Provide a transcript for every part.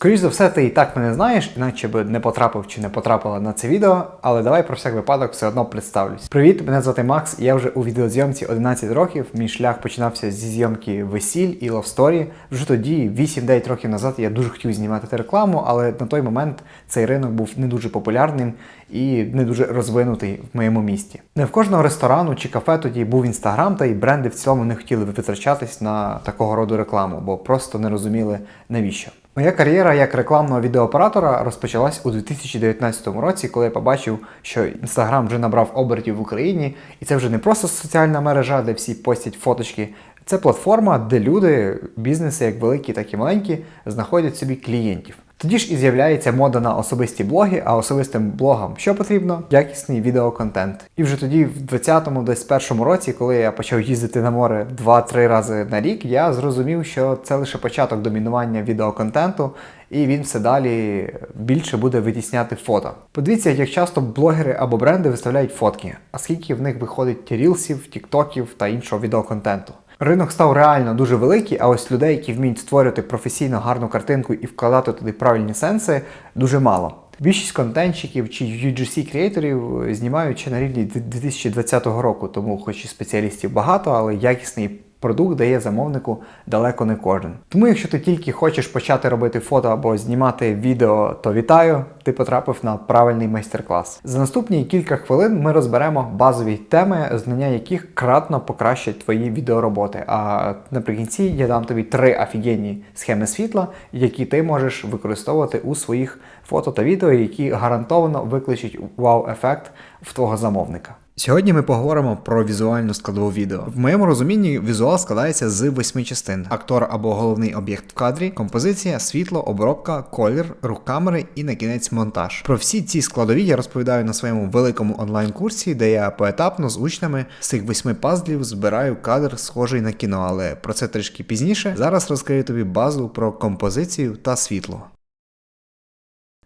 Скоріше за все, ти і так мене знаєш, іначе би не потрапив чи не потрапила на це відео, але давай про всяк випадок все одно представлюсь. Привіт, мене звати Макс, я вже у відеозйомці 11 років. Мій шлях починався зі зйомки весіль і лавсторі. Вже тоді, 8-9 років назад, я дуже хотів знімати рекламу, але на той момент цей ринок був не дуже популярним і не дуже розвинутий в моєму місті. Не в кожного ресторану чи кафе тоді був інстаграм, та й бренди в цілому не хотіли витрачатись на такого роду рекламу, бо просто не розуміли навіщо. Моя кар'єра як рекламного відеооператора розпочалась у 2019 році, коли я побачив, що Інстаграм вже набрав обертів в Україні, і це вже не просто соціальна мережа, де всі постять фоточки. Це платформа, де люди, бізнеси, як великі, так і маленькі, знаходять собі клієнтів. Тоді ж і з'являється мода на особисті блоги, а особистим блогам що потрібно? Якісний відеоконтент. І вже тоді, в 20-му, десь першому році, коли я почав їздити на море 2-3 рази на рік, я зрозумів, що це лише початок домінування відеоконтенту, і він все далі більше буде витісняти фото. Подивіться, як часто блогери або бренди виставляють фотки, а скільки в них виходить рілсів, тіктоків та іншого відеоконтенту. Ринок став реально дуже великий, а ось людей, які вміють створювати професійно гарну картинку і вкладати туди правильні сенси, дуже мало. Більшість контентчиків чи UGC креаторів знімають ще на рівні 2020 року, тому хоч і спеціалістів багато, але якісний продукт дає замовнику далеко не кожен. Тому, якщо ти тільки хочеш почати робити фото або знімати відео, то вітаю, ти потрапив на правильний майстер-клас. За наступні кілька хвилин ми розберемо базові теми, знання яких кратно покращать твої відеороботи. А наприкінці я дам тобі три офігенні схеми світла, які ти можеш використовувати у своїх фото та відео, які гарантовано викличуть вау-ефект в твого замовника. Сьогодні ми поговоримо про візуальну складову відео. В моєму розумінні візуал складається з восьми частин: актор або головний об'єкт в кадрі, композиція, світло, обробка, колір, рух камери і на кінець монтаж. Про всі ці складові я розповідаю на своєму великому онлайн-курсі, де я поетапно з учнями з цих восьми пазлів збираю кадр, схожий на кіно, але про це трішки пізніше. Зараз розкрию тобі базу про композицію та світло.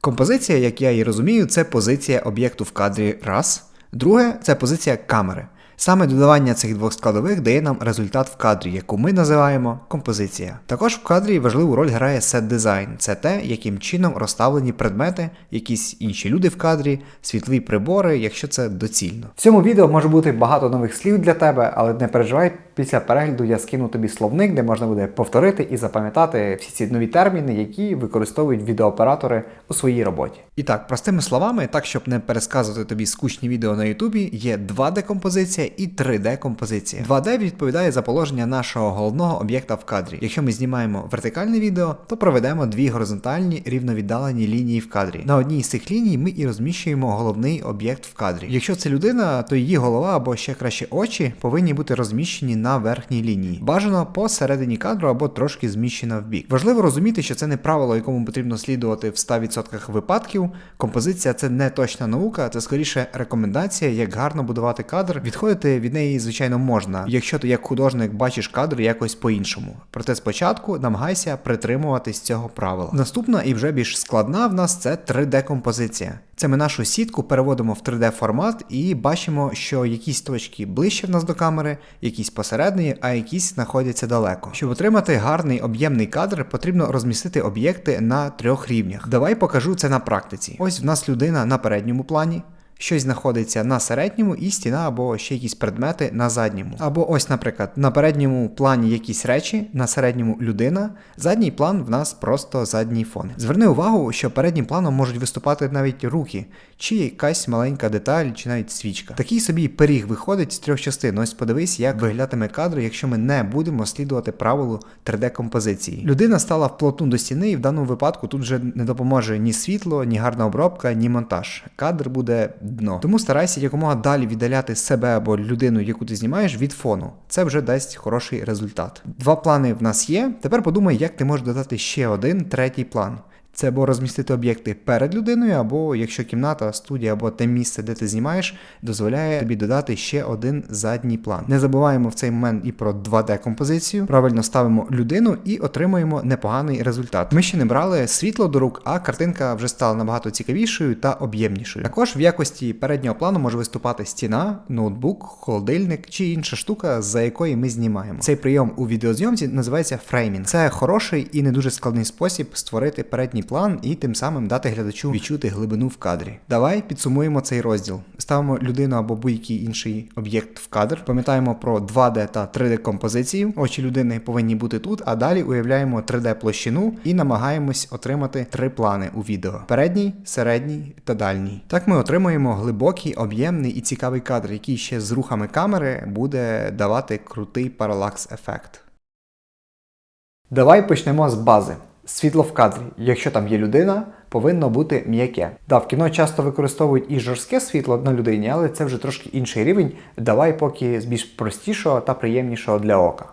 Композиція, як я її розумію, це позиція об'єкту в кадрі раз. Друге це позиція камери. Саме додавання цих двох складових дає нам результат в кадрі, яку ми називаємо композиція. Також в кадрі важливу роль грає сет дизайн. Це те, яким чином розставлені предмети, якісь інші люди в кадрі, світлові прибори, якщо це доцільно. В цьому відео може бути багато нових слів для тебе, але не переживай, після перегляду я скину тобі словник, де можна буде повторити і запам'ятати всі ці нові терміни, які використовують відеооператори у своїй роботі. І так, простими словами, так щоб не пересказувати тобі скучні відео на Ютубі, є 2D-композиція і 3D-композиція. 2D відповідає за положення нашого головного об'єкта в кадрі. Якщо ми знімаємо вертикальне відео, то проведемо дві горизонтальні рівновіддалені лінії в кадрі. На одній з цих ліній ми і розміщуємо головний об'єкт в кадрі. Якщо це людина, то її голова або ще краще очі повинні бути розміщені на верхній лінії. Бажано посередині кадру або трошки зміщена в бік. Важливо розуміти, що це не правило, якому потрібно слідувати в 100% випадків. Композиція це не точна наука, це скоріше рекомендація, як гарно будувати кадр. Відходити від неї, звичайно, можна, якщо ти як художник бачиш кадр якось по-іншому. Проте спочатку намагайся притримуватись цього правила. Наступна і вже більш складна в нас це 3D-композиція. Це ми нашу сітку переводимо в 3D формат і бачимо, що якісь точки ближче в нас до камери, якісь посередині, а якісь знаходяться далеко. Щоб отримати гарний об'ємний кадр, потрібно розмістити об'єкти на трьох рівнях. Давай покажу це на практиці. Ось в нас людина на передньому плані. Щось знаходиться на середньому і стіна або ще якісь предмети на задньому. Або ось, наприклад, на передньому плані якісь речі, на середньому людина, задній план в нас просто задній фон. Зверни увагу, що переднім планом можуть виступати навіть руки, чи якась маленька деталь, чи навіть свічка. Такий собі пиріг виходить з трьох частин. Ось подивись, як виглядатиме кадр, якщо ми не будемо слідувати правилу 3D-композиції. Людина стала вплотну до стіни, і в даному випадку тут вже не допоможе ні світло, ні гарна обробка, ні монтаж. Кадр буде дно. Тому старайся якомога далі віддаляти себе або людину, яку ти знімаєш, від фону. Це вже дасть хороший результат. Два плани в нас є. Тепер подумай, як ти можеш додати ще один третій план. Це або розмістити об'єкти перед людиною, або якщо кімната, студія або те місце, де ти знімаєш, дозволяє тобі додати ще один задній план. Не забуваємо в цей момент і про 2D-композицію. Правильно ставимо людину і отримуємо непоганий результат. Ми ще не брали світло до рук, а картинка вже стала набагато цікавішою та об'ємнішою. Також в якості переднього плану може виступати стіна, ноутбук, холодильник чи інша штука, за якої ми знімаємо. Цей прийом у відеозйомці називається фреймінг. Це хороший і не дуже складний спосіб створити передній план і тим самим дати глядачу відчути глибину в кадрі. Давай підсумуємо цей розділ. Ставимо людину або будь-який інший об'єкт в кадр. Пам'ятаємо про 2D та 3D композицію. Очі людини повинні бути тут, а далі уявляємо 3D площину і намагаємось отримати три плани у відео: передній, середній та дальній. Так ми отримуємо глибокий, об'ємний і цікавий кадр, який ще з рухами камери буде давати крутий паралакс-ефект. Давай почнемо з бази. Світло в кадрі, якщо там є людина, повинно бути м'яке. Да, в кіно часто використовують і жорстке світло на людині, але це вже трошки інший рівень. Давай поки з більш простішого та приємнішого для ока.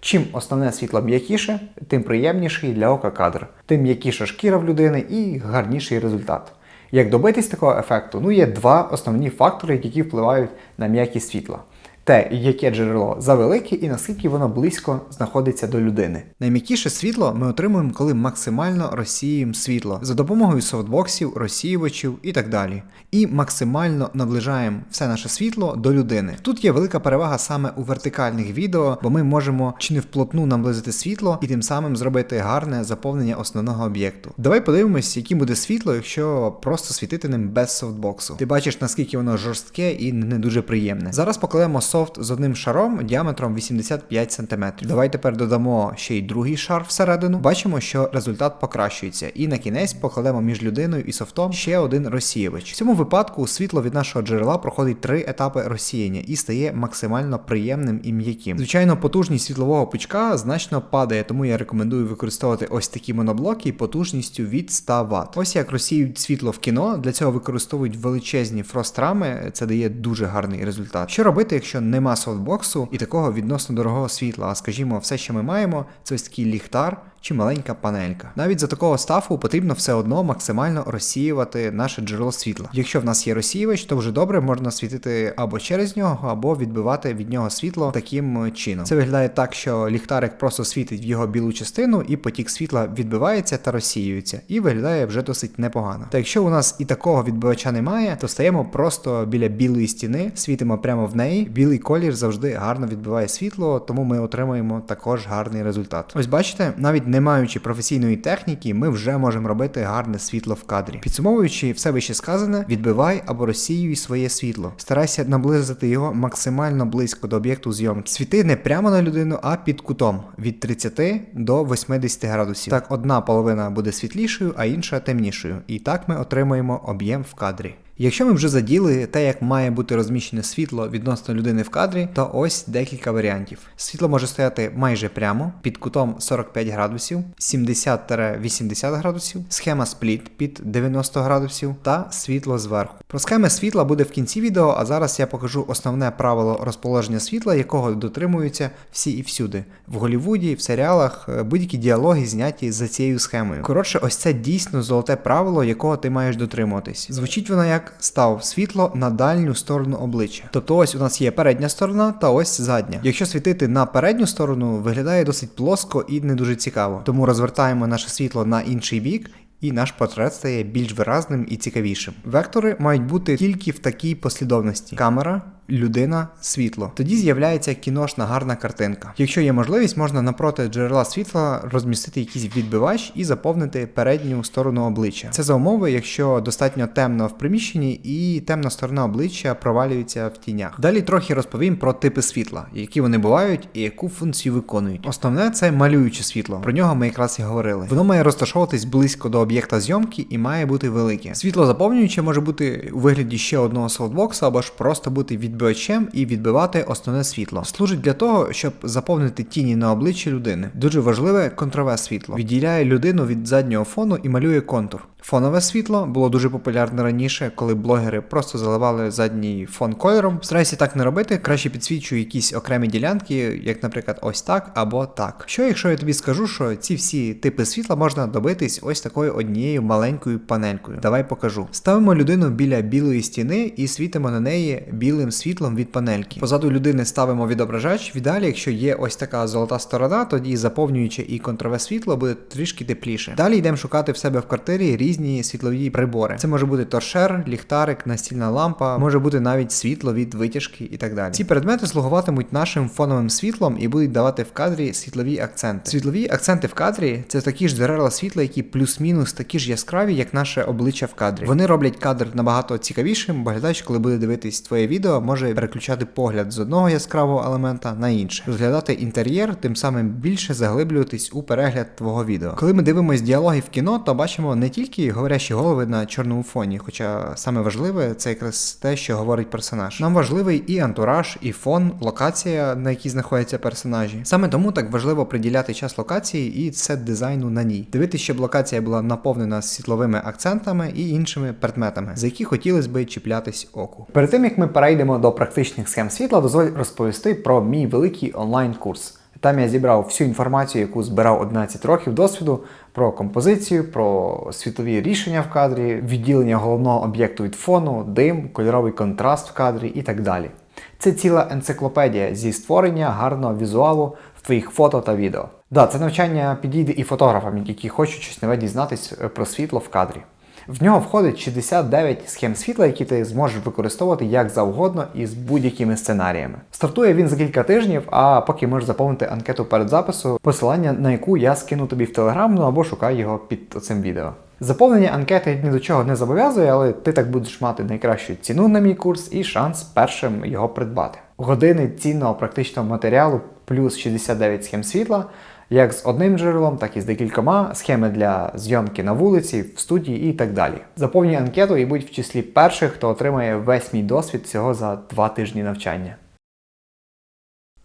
Чим основне світло м'якіше, тим приємніший для ока кадр, тим м'якіша шкіра в людини і гарніший результат. Як добитись такого ефекту? Ну є два основні фактори, які впливають на м'якість світла. Те, яке джерело завелике і наскільки воно близько знаходиться до людини. Найм'якіше світло ми отримуємо, коли максимально розсіюємо світло за допомогою софтбоксів, розсіювачів і так далі. І максимально наближаємо все наше світло до людини. Тут є велика перевага саме у вертикальних відео, бо ми можемо чи не вплотну наблизити світло і тим самим зробити гарне заповнення основного об'єкту. Давай подивимось, яким буде світло, якщо просто світити ним без софтбоксу. Ти бачиш, наскільки воно жорстке і не дуже приємне. Зараз покладемо софт з одним шаром діаметром 85 см. Давай тепер додамо ще й другий шар всередину. Бачимо, що результат покращується. І на кінець покладемо між людиною і софтом ще один розсіювач. В цьому випадку світло від нашого джерела проходить три етапи розсіяння і стає максимально приємним і м'яким. Звичайно, потужність світлового пучка значно падає, тому я рекомендую використовувати ось такі моноблоки потужністю від 100 Вт. Ось як розсіюють світло в кіно. Для цього використовують величезні фрострами. Це дає дуже гарний результат. Що робити, якщо нема софтбоксу і такого відносно дорогого світла. А скажімо, все, що ми маємо, це ось такий ліхтар чи маленька панелька. Навіть за такого стафу потрібно все одно максимально розсіювати наше джерело світла. Якщо в нас є розсіювач, то вже добре можна світити або через нього, або відбивати від нього світло таким чином. Це виглядає так, що ліхтарик просто світить в його білу частину, і потік світла відбивається та розсіюється, і виглядає вже досить непогано. Та якщо у нас і такого відбивача немає, то стаємо просто біля білої стіни, світимо прямо в неї. Білий колір завжди гарно відбиває світло, тому ми отримуємо також гарний результат. Ось бачите, навіть не маючи професійної техніки, ми вже можемо робити гарне світло в кадрі. Підсумовуючи все вище сказане, відбивай або розсіюй своє світло. Старайся наблизити його максимально близько до об'єкту зйомки. Світи не прямо на людину, а під кутом від 30 до 80 градусів. Так, одна половина буде світлішою, а інша темнішою. І так ми отримуємо об'єм в кадрі. Якщо ми вже заділи те, як має бути розміщене світло відносно людини в кадрі, то ось декілька варіантів. Світло може стояти майже прямо, під кутом 45 градусів, 70-80 градусів, схема спліт під 90 градусів та світло зверху. Про схеми світла буде в кінці відео, а зараз я покажу основне правило розположення світла, якого дотримуються всі і всюди. В Голлівуді, в серіалах, е, будь-які діалоги зняті за цією схемою. Коротше, ось це дійсно золоте правило, якого ти маєш дотримуватись. Звучить воно як став світло на дальню сторону обличчя. Тобто ось у нас є передня сторона та ось задня. Якщо світити на передню сторону, виглядає досить плоско і не дуже цікаво. Тому розвертаємо наше світло на інший бік. І наш портрет стає більш виразним і цікавішим. Вектори мають бути тільки в такій послідовності: камера, людина, світло. Тоді з'являється кіношна гарна картинка. Якщо є можливість, можна напроти джерела світла розмістити якийсь відбивач і заповнити передню сторону обличчя. Це за умови, якщо достатньо темно в приміщенні і темна сторона обличчя провалюється в тінях. Далі трохи розповім про типи світла, які вони бувають і яку функцію виконують. Основне це малююче світло. Про нього ми якраз і говорили. Воно має розташовуватись близько до об'єкта зйомки і має бути велике. Світло заповнююче може бути у вигляді ще одного софтбокса або ж просто бути від відбивачем і відбивати основне світло. Служить для того, щоб заповнити тіні на обличчі людини. Дуже важливе контрове світло. Відділяє людину від заднього фону і малює контур. Фонове світло було дуже популярне раніше, коли блогери просто заливали задній фон кольором. Старайся так не робити, краще підсвічую якісь окремі ділянки, як, наприклад, ось так або так. Що, якщо я тобі скажу, що ці всі типи світла можна добитись ось такою однією маленькою панелькою? Давай покажу. Ставимо людину біля білої стіни і світимо на неї білим світлом світлом від панельки. Позаду людини ставимо відображач. В ідеалі, якщо є ось така золота сторона, тоді заповнююче і контрове світло буде трішки тепліше. Далі йдемо шукати в себе в квартирі різні світлові прибори. Це може бути торшер, ліхтарик, настільна лампа, може бути навіть світло від витяжки і так далі. Ці предмети слугуватимуть нашим фоновим світлом і будуть давати в кадрі світлові акценти. Світлові акценти в кадрі це такі ж джерела світла, які плюс-мінус такі ж яскраві, як наше обличчя в кадрі. Вони роблять кадр набагато цікавішим, бо глядач, коли буде дивитись твоє відео, може переключати погляд з одного яскравого елемента на інший, розглядати інтер'єр, тим самим більше заглиблюватись у перегляд твого відео. Коли ми дивимося діалоги в кіно, то бачимо не тільки говорящі голови на чорному фоні, хоча саме важливе це якраз те, що говорить персонаж. Нам важливий і антураж, і фон, локація, на якій знаходяться персонажі. Саме тому так важливо приділяти час локації і сет дизайну на ній. Дивитися, щоб локація була наповнена світловими акцентами і іншими предметами, за які хотілося би чіплятись оку. Перед тим як ми перейдемо до практичних схем світла, дозволь розповісти про мій великий онлайн-курс. Там я зібрав всю інформацію, яку збирав 11 років досвіду про композицію, про світлові рішення в кадрі, відділення головного об'єкту від фону, дим, кольоровий контраст в кадрі і так далі. Це ціла енциклопедія зі створення гарного візуалу в твоїх фото та відео. Да, це навчання підійде і фотографам, які хочуть щось нове дізнатись е, про світло в кадрі. В нього входить 69 схем світла, які ти зможеш використовувати як завгодно і з будь-якими сценаріями. Стартує він за кілька тижнів, а поки можеш заповнити анкету перед запису, посилання на яку я скину тобі в телеграм, ну або шукай його під цим відео. Заповнення анкети ні до чого не зобов'язує, але ти так будеш мати найкращу ціну на мій курс і шанс першим його придбати. Години цінного практичного матеріалу плюс 69 схем світла як з одним джерелом, так і з декількома, схеми для зйомки на вулиці, в студії і так далі. Заповнюй анкету і будь в числі перших, хто отримає весь мій досвід цього за два тижні навчання.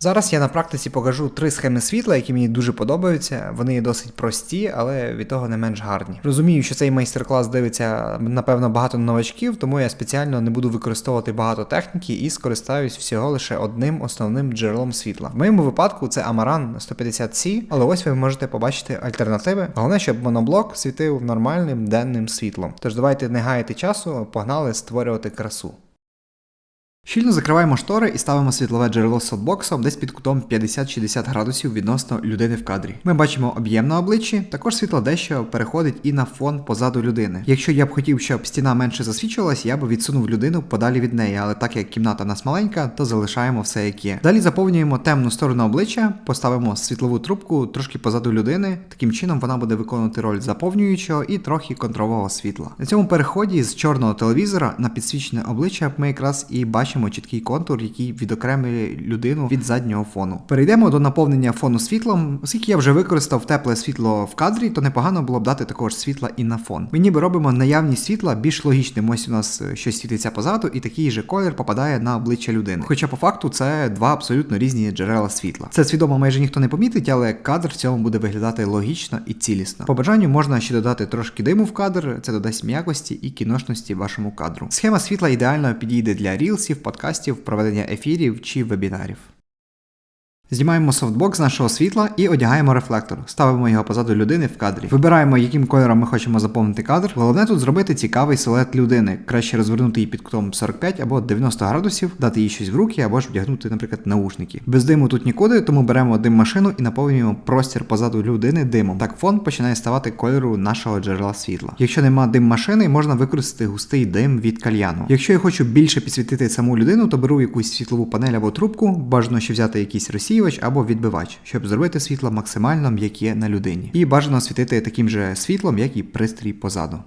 Зараз я на практиці покажу три схеми світла, які мені дуже подобаються. Вони є досить прості, але від того не менш гарні. Розумію, що цей майстер-клас дивиться, напевно, багато новачків, тому я спеціально не буду використовувати багато техніки і скористаюсь всього лише одним основним джерелом світла. В моєму випадку це Amaran 150C, але ось ви можете побачити альтернативи. Головне, щоб моноблок світив нормальним денним світлом. Тож давайте не гаяти часу, погнали створювати красу. Щільно закриваємо штори і ставимо світлове джерело з софтбоксом десь під кутом 50-60 градусів відносно людини в кадрі. Ми бачимо об'єм на обличчі, також світло дещо переходить і на фон позаду людини. Якщо я б хотів, щоб стіна менше засвічувалась, я б відсунув людину подалі від неї, але так як кімната в нас маленька, то залишаємо все як є. Далі заповнюємо темну сторону обличчя, поставимо світлову трубку трошки позаду людини. Таким чином вона буде виконувати роль заповнюючого і трохи контрового світла. На цьому переході з чорного телевізора на підсвічене обличчя ми якраз і бачимо бачимо чіткий контур, який відокремлює людину від заднього фону. Перейдемо до наповнення фону світлом. Оскільки я вже використав тепле світло в кадрі, то непогано було б дати також світла і на фон. Ми ніби робимо наявність світла більш логічним. Ось у нас е, щось світиться позаду, і такий же колір попадає на обличчя людини. Хоча по факту це два абсолютно різні джерела світла. Це свідомо майже ніхто не помітить, але кадр в цьому буде виглядати логічно і цілісно. По бажанню можна ще додати трошки диму в кадр, це додасть м'якості і кіношності вашому кадру. Схема світла ідеально підійде для рілсів, подкастів, проведення ефірів чи вебінарів. Знімаємо софтбокс з нашого світла і одягаємо рефлектор. Ставимо його позаду людини в кадрі. Вибираємо, яким кольором ми хочемо заповнити кадр. Головне тут зробити цікавий силует людини. Краще розвернути її під кутом 45 або 90 градусів, дати їй щось в руки або ж вдягнути, наприклад, наушники. Без диму тут нікуди, тому беремо дим машину і наповнюємо простір позаду людини димом. Так фон починає ставати кольору нашого джерела світла. Якщо нема дим машини, можна використати густий дим від кальяну. Якщо я хочу більше підсвітити саму людину, то беру якусь світлову панель або трубку, бажано ще взяти якийсь російович або відбивач, щоб зробити світло максимально м'яке на людині. І бажано світити таким же світлом, як і пристрій позаду.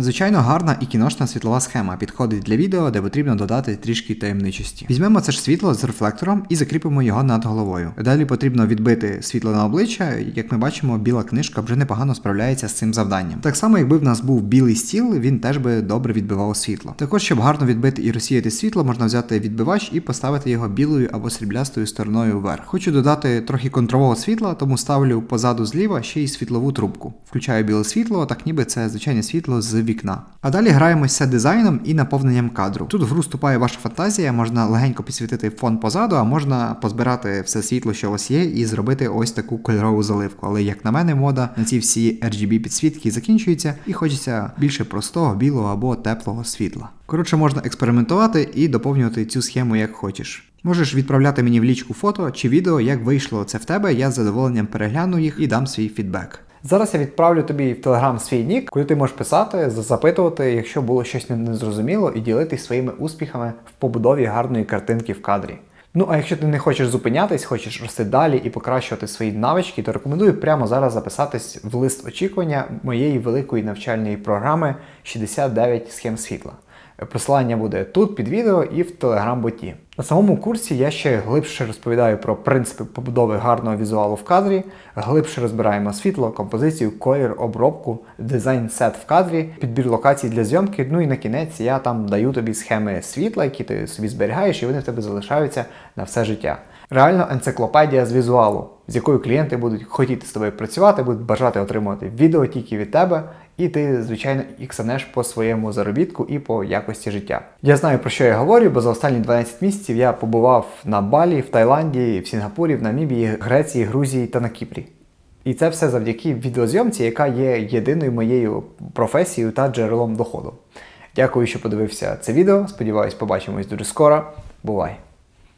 Звичайно, гарна і кіношна світлова схема підходить для відео, де потрібно додати трішки таємничості. Візьмемо це ж світло з рефлектором і закріпимо його над головою. Далі потрібно відбити світло на обличчя, як ми бачимо, біла книжка вже непогано справляється з цим завданням. Так само, якби в нас був білий стіл, він теж би добре відбивав світло. Також, щоб гарно відбити і розсіяти світло, можна взяти відбивач і поставити його білою або сріблястою стороною вверх. Хочу додати трохи контрового світла, тому ставлю позаду зліва ще й світлову трубку. Включаю біле світло, так ніби це звичайне світло з вікна. А далі граємося дизайном і наповненням кадру. Тут гру вступає ваша фантазія, можна легенько підсвітити фон позаду, а можна позбирати все світло, що у вас є, і зробити ось таку кольорову заливку. Але як на мене, мода на ці всі RGB підсвітки закінчується, і хочеться більше простого, білого або теплого світла. Коротше, можна експериментувати і доповнювати цю схему як хочеш. Можеш відправляти мені в лічку фото чи відео, як вийшло це в тебе. Я з задоволенням перегляну їх і дам свій фідбек. Зараз я відправлю тобі в Телеграм свій нік, куди ти можеш писати, запитувати, якщо було щось незрозуміло, і ділитись своїми успіхами в побудові гарної картинки в кадрі. Ну а якщо ти не хочеш зупинятись, хочеш рости далі і покращувати свої навички, то рекомендую прямо зараз записатись в лист очікування моєї великої навчальної програми 69 схем світла. Посилання буде тут під відео і в телеграм-боті. На самому курсі я ще глибше розповідаю про принципи побудови гарного візуалу в кадрі, глибше розбираємо світло, композицію, колір, обробку, дизайн сет в кадрі, підбір локацій для зйомки. Ну і на кінець я там даю тобі схеми світла, які ти собі зберігаєш, і вони в тебе залишаються на все життя. Реально енциклопедія з візуалу, з якою клієнти будуть хотіти з тобою працювати, будуть бажати отримувати відео тільки від тебе, і ти, звичайно, іксанеш по своєму заробітку і по якості життя. Я знаю про що я говорю, бо за останні 12 місяців я побував на Балі, в Таїланді, в Сінгапурі, в Намібії, Греції, Грузії та на Кіпрі. І це все завдяки відеозйомці, яка є єдиною моєю професією та джерелом доходу. Дякую, що подивився це відео. Сподіваюсь, побачимось дуже скоро. Бувай!